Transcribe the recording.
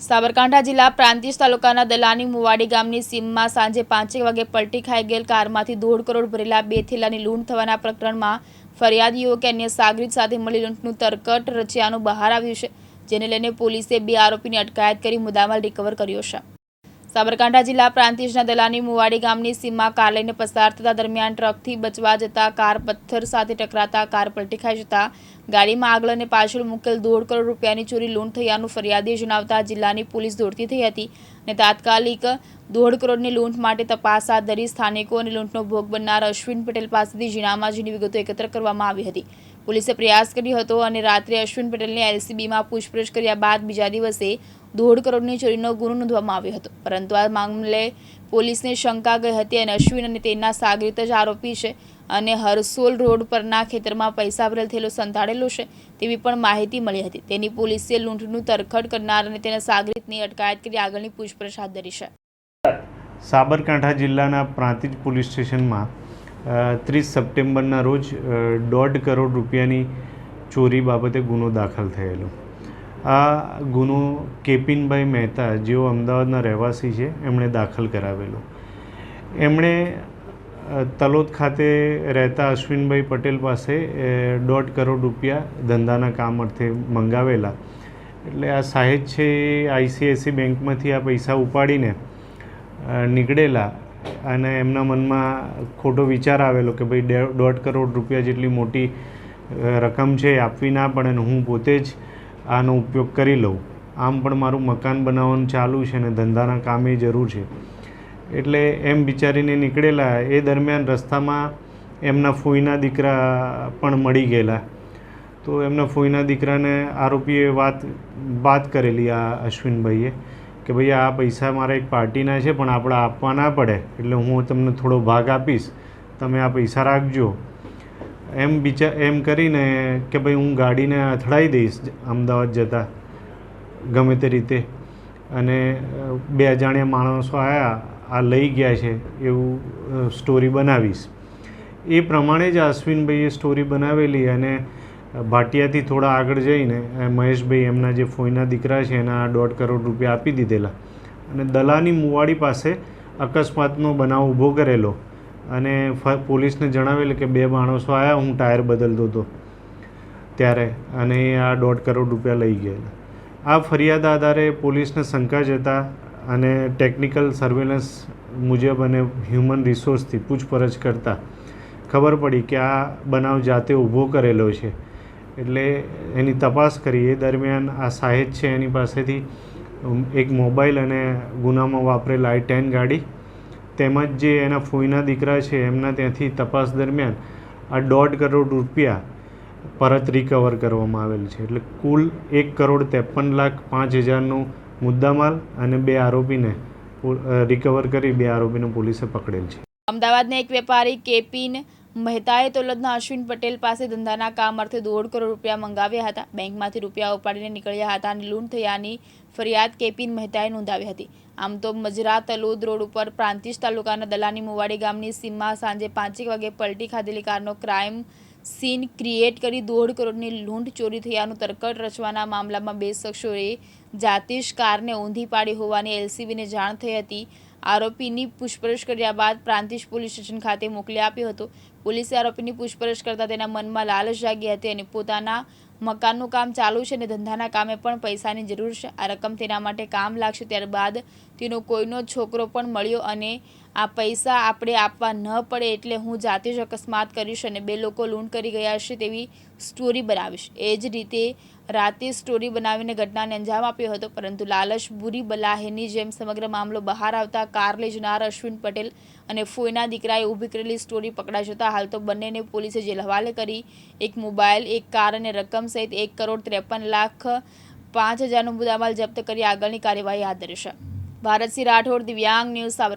સાબરકાંઠા જિલ્લા પ્રાંતિજ તાલુકાના દલાની મુવાડી ગામની સીમમાં સાંજે પાંચેક વાગે પલટી ખાઈ ગયેલ કારમાંથી દોઢ કરોડ ભરેલા બે થેલાની લૂંટ થવાના પ્રકરણમાં ફરિયાદીઓ કે અન્ય સાગરીત સાથે મળી લૂંટનું તરકટ રચ્યાનું બહાર આવ્યું છે, જેને લઈને પોલીસે બે આરોપીની અટકાયત કરી મુદ્દામાલ રિકવર કર્યો છે. સાબરકાંઠા જિલ્લા પ્રાંતિજના દલાની મુવાડી ગામની સીમા કાર લઈને પસાર થતા દરમિયાન ટ્રકથી બચવા જતા કાર પથ્થર સાથે ટકરાતા કાર પલટી ખાઈ જતા ગાડીમાં આગળ અને પાછળ મૂકેલ દોઢ કરોડ રૂપિયાની ચોરી, લૂંટ થયાનું ફરિયાદીએ જણાવતા જિલ્લાની પોલીસ દોડતી થઈ હતી અને તાત્કાલિક દોઢ કરોડની લૂંટ માટે તપાસ હાથ ધરી સ્થાનિકો અને લૂંટનો ભોગ બનનાર અશ્વિન પટેલ પાસેથી જીણામાજીની વિગતો એકત્ર કરવામાં આવી હતી. પોલીસે પ્રયાસ કર્યો હતો અને રાત્રે અશ્વિન પટેલને એલસીબીમાં પૂછપરછ કર્યા બાદ બીજા દિવસે દોઢ કરોડની ચોરીનો ગુનો નોંધવામાં આવ્યો હતો. પરંતુ આ મામલે પોલીસને શંકા ગઈ હતી અને અશ્વિન અને તેના સાગરીત જ આરોપી છે અને હરસોલ રોડ પરના ખેતરમાં પૈસા ભરેલ થયેલો સંતાડેલો છે તેવી પણ માહિતી મળી હતી. તેની પોલીસે લૂંટનું તરખડ કરનાર અને તેના સાગરીતની અટકાયત કરી આગળની પૂછપરછ હાથ ધરી છે. સાબરકાંઠા જિલ્લાના પ્રાંતિજ પોલીસ સ્ટેશનમાં ત્રીસ સપ્ટેમ્બરના રોજ દોઢ કરોડ રૂપિયાની ચોરી બાબતે ગુનો દાખલ થયેલો. આ ગુનો કેપિનભાઈ મહેતા, જેઓ અમદાવાદના રહેવાસી છે, એમણે દાખલ કરાવેલો. એમણે તલોદ ખાતે રહેતા અશ્વિનભાઈ પટેલ પાસે દોઢ કરોડ રૂપિયા ધંધાના કામ અર્થે મંગાવેલા. એટલે આ સાહેબ છે આઈસીઆઈસી બેંકમાંથી આ પૈસા ઉપાડીને નીકળેલા. અને એમના મનમાં ખોટો વિચાર આવેલો કે ભાઈ દોઢ કરોડ રૂપિયા જેટલી મોટી રકમ છે આપવી ના પડે ને હું પોતે જ આનો ઉપયોગ કરી લઉં. આમ પણ મારું મકાન બનાવવાનું ચાલુ છે ને ધંધાના કામે જરૂર છે. એટલે એમ વિચારીને નીકળેલા એ દરમિયાન રસ્તામાં એમના ફોઈના દીકરા પણ મળી ગયેલા. તો એમના ફોઈના દીકરાને આરોપીએ વાત વાત કરેલી આ અશ્વિનભાઈએ. કે ભાઈ આ પૈસા મારા એક પાર્ટીના છે, પણ આપણે આપવા ના પડે. એટલે હું તમને થોડો ભાગ આપીશ. તમે આ પૈસા રાખજો. એમ વિચાર એમ કરીને કે ભાઈ હું ગાડીને અથડાઈ દઈશ અમદાવાદ જતાં, ગમે તે રીતે. અને બે અજાણ્યા માણસો આવ્યા આ લઈ ગયા છે, એવું સ્ટોરી બનાવીશ. એ પ્રમાણે જ અશ્વિનભાઈએ સ્ટોરી બનાવેલી અને ભાટિયાથી થોડા આગળ જઈને મહેશભાઈ એમના જે ફોઈના દીકરા છે, એના દોઢ કરોડ રૂપિયા આપી દીધેલા. અને દલાની મુવાડી પાસે અકસ્માતનો બનાવ ઊભો કરેલો. અને પોલીસને જણાવેલું કે બે માણસો આવ્યા હું ટાયર બદલતો હતો ત્યારે. અને એ આ દોઢ કરોડ રૂપિયા લઈ ગયેલા. આ ફરિયાદ આધારે પોલીસને શંકા જતા અને ટેકનિકલ સર્વેલન્સ મુજબ અને હ્યુમન રિસોર્સથી પૂછપરછ કરતા ખબર પડી કે આ બનાવ જાતે ઊભો કરેલો છે. એટલે એની તપાસ કરી. એ દરમિયાન આ સાહેબ છે એની પાસેથી એક મોબાઈલ અને ગુનામાં વાપરેલ આઈ ટેન ગાડી, તેમજ જે એના ફોઈના દીકરા છે, એમના ત્યાંથી તપાસ દરમિયાન આ દોઢ કરોડ રૂપિયા પરત રિકવર કરવામાં આવેલ છે. એટલે કુલ એક કરોડ ત્રેપન લાખ પાંચ હજારનું મુદ્દામાલ અને બે આરોપીને રિકવર કરી, બે આરોપીને પોલીસે પકડેલ છે. અમદાવાદના એક વેપારી કેપીન મહેતાએ તોલદના અશ્વિન પટેલ પાસે ધંધાના કામ અર્થે દોઢ કરોડ રૂપિયા મંગાવ્યા હતા. બેંકમાંથી રૂપિયા ઉપાડીને નીકળ્યા હતા અને લૂંટ થયાની ફરિયાદ કેપિન મહેતાએ નોંધાવી હતી. આમ તો મજરા તલોદ રોડ ઉપર પ્રાંતિજ તાલુકાના દલાની મુવાડી ગામની સીમમાં સાંજે પાંચેક વાગે પલટી ખાધેલી કારનો ક્રાઇમ સીન ક્રિએટ કરી દોઢ કરોડની લૂંટ ચોરી થયાનું તરકટ રચવાના મામલામાં બે શખ્સોએ જાતિશ કારને ઊંધી પાડી હોવાની એલસીબીને જાણ થઈ હતી. આરોપીની પૂછપરછ કર્યા બાદ પ્રાંતિજ પોલીસ સ્ટેશન ખાતે મોકલી આપ્યો હતો. પોલીસે આરોપીની પૂછપરછ કરતા તેના મનમાં લાલચ જાગી હતી અને પોતાના મકાનનું કામ ચાલુ છે અને ધંધાના કામે પણ પૈસાની જરૂર છે. આ રકમ તેના માટે કામ લાગશે ત્યારબાદ તેનો કોઈનો છોકરો પણ મળ્યો અને આ પૈસા આપણે આપવા ન પડે એટલે હું જાતે જ અકસ્માત કરીશ અને બે લોકો લૂંટ કરી ગયા છે તેવી સ્ટોરી બનાવીશ. એ જ રીતે રાતે સ્ટોરી બનાવીને ઘટનાને અંજામ આપ્યો હતો, પરંતુ લાલચ, બુરી બલાહેની જેમ સમગ્ર મામલો બહાર આવતા કાર લઈ જનાર અશ્વિન પટેલ અને ફોઈના દીકરાએ ઊભી કરેલી સ્ટોરી પકડાઈ જતા હાલ તો બંનેને પોલીસે જેલ હવાલે કરી એક મોબાઈલ, એક કાર અને રકમ સહિત એક કરોડ ત્રેપન લાખ પાંચ હજારનો મુદ્દામાલ જપ્ત કરી આગળની કાર્યવાહી હાથ ધરી ભારતસિંહ રાઠોડ, દિવ્યાંગ ન્યૂઝ